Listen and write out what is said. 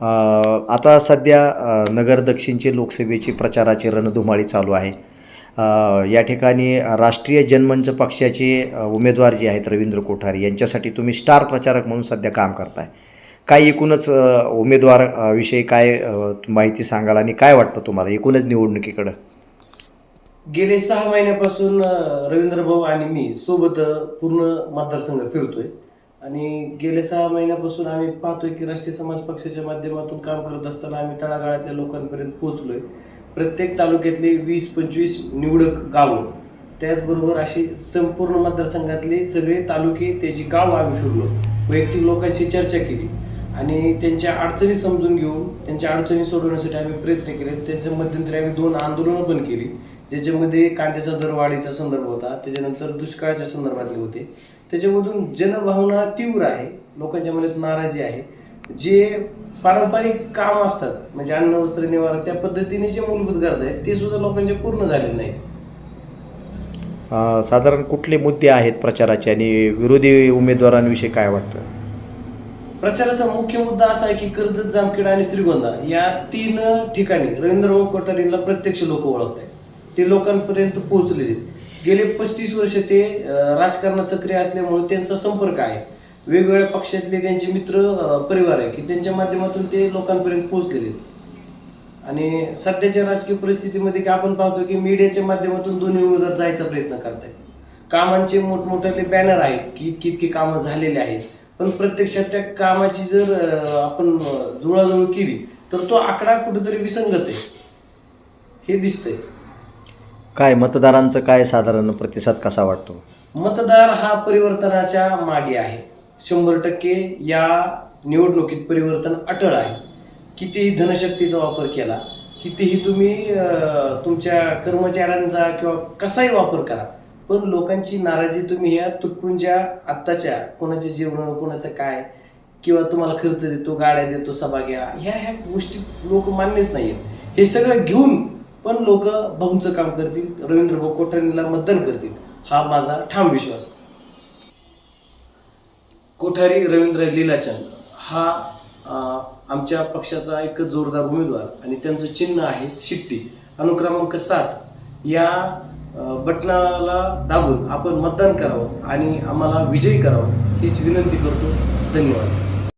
आता सध्या नगर दक्षिणचे लोकसभेची प्रचाराची रणधुमाळी चालू आहे. या ठिकाणी राष्ट्रीय जनमंच पक्षाचे उमेदवार जे आहेत रवींद्र कोठारी यांच्यासाठी तुम्ही स्टार प्रचारक म्हणून सध्या काम करताय. काय एकूणच उमेदवार विषयी काय माहिती सांगाल आणि काय वाटतं तुम्हाला एकूणच निवडणुकीकडं? गेले सहा महिन्यापासून रवींद्र भाऊ आणि मी सोबत पूर्ण मतदारसंघ फिरतोय. आणि गेले सहा महिन्यापासून आम्ही पाहतोय की राष्ट्रीय समाज पक्षाच्या माध्यमातून काम करत असताना आम्ही तळागाळातल्या लोकांपर्यंत पोहोचलोय. प्रत्येक तालुक्यातले वीस पंचवीस निवडक गावं. त्याचबरोबर अशी संपूर्ण मतदारसंघातले सगळे तालुके त्याची गावं आम्ही फिरलो. वैयक्तिक लोकांशी चर्चा केली. आणि त्यांच्या अडचणी समजून घेऊन त्यांच्या अडचणी सोडवण्यासाठी आम्ही प्रयत्न केले. त्याच्या मध्यंतरी आम्ही दोन आंदोलनं पण केली. ज्याच्यामध्ये कांद्याचा दर वाढीचा संदर्भ होता त्याच्यानंतर दुष्काळाच्या संदर्भातले होते. त्याच्यामधून जनभावना तीव्र आहे लोकांच्या मनात नाराजी आहे. जे पारंपरिक काम असतात म्हणजे अन्न वस्त्र निवारा त्या पद्धतीने जे मूलभूत गरजा आहेत ते सुद्धा लोकांचे पूर्ण झालेले नाहीत. अ, साधारण कुठले मुद्दे आहेत प्रचाराचे आणि विरोधी उमेदवारांविषयी काय वाटतं? प्रचाराचा मुख्य मुद्दा असा आहे की कर्जत जामखेड आणि श्रीगोंदा या तीन ठिकाणी रवींद्रभाऊ कोठारींना प्रत्यक्ष लोक ओळखत आहेत ते लोकांपर्यंत पोहोचलेले आहेत. गेले पस्तीस वर्ष ते राजकारणात सक्रिय असल्यामुळे त्यांचा संपर्क आहे. वेगवेगळ्या पक्षातले त्यांचे मित्र परिवार आहे की त्यांच्या माध्यमातून ते लोकांपर्यंत पोहोचलेले आहेत. आणि सध्याच्या राजकीय परिस्थितीमध्ये की आपण पाहतो की मीडियाच्या माध्यमातून दोन्ही उमेदवार जायचा प्रयत्न करतायत. कामांचे मोठमोठे बॅनर आहेत की इतकी इतकी कामं झालेली आहेत. पण प्रत्यक्षात त्या कामाची जर आपण जुळाजुळ केली तर तो आकडा कुठेतरी विसंगत आहे. हे दिसतंय. काय मतदारांचं काय साधारण प्रतिसाद कसा वाटतो? मतदार हा परिवर्तनाच्या मागे आहे. शंभर टक्के या निवडणुकीत परिवर्तन अटळ आहे. कितीही धनशक्तीचा वापर केला कितीही तुम्ही तुमच्या कर्मचाऱ्यांचा किंवा कसाही वापर करा पण लोकांची नाराजी तुम्ही ह्या तुटपुंज्या आत्ताच्या कोणाचे जेवण कोणाचं काय किंवा तुम्हाला खर्च देतो गाड्या देतो सभा घ्या ह्या ह्या गोष्टी लोक मान्यच नाही आहेत हे सगळं घेऊन पण लोक भाऊंचं काम करतील रवींद्र भाऊ कोठारीला मतदान करतील हा माझा ठाम विश्वास. कोठारी रवींद्र लीलाचंद हा आमच्या पक्षाचा एक जोरदार उमेदवार आणि त्यांचं चिन्ह आहे शिट्टी. अनुक्रमांक सात या बटनाला दाबून आपण मतदान करावं आणि आम्हाला विजयी करावं हीच विनंती करतो. धन्यवाद.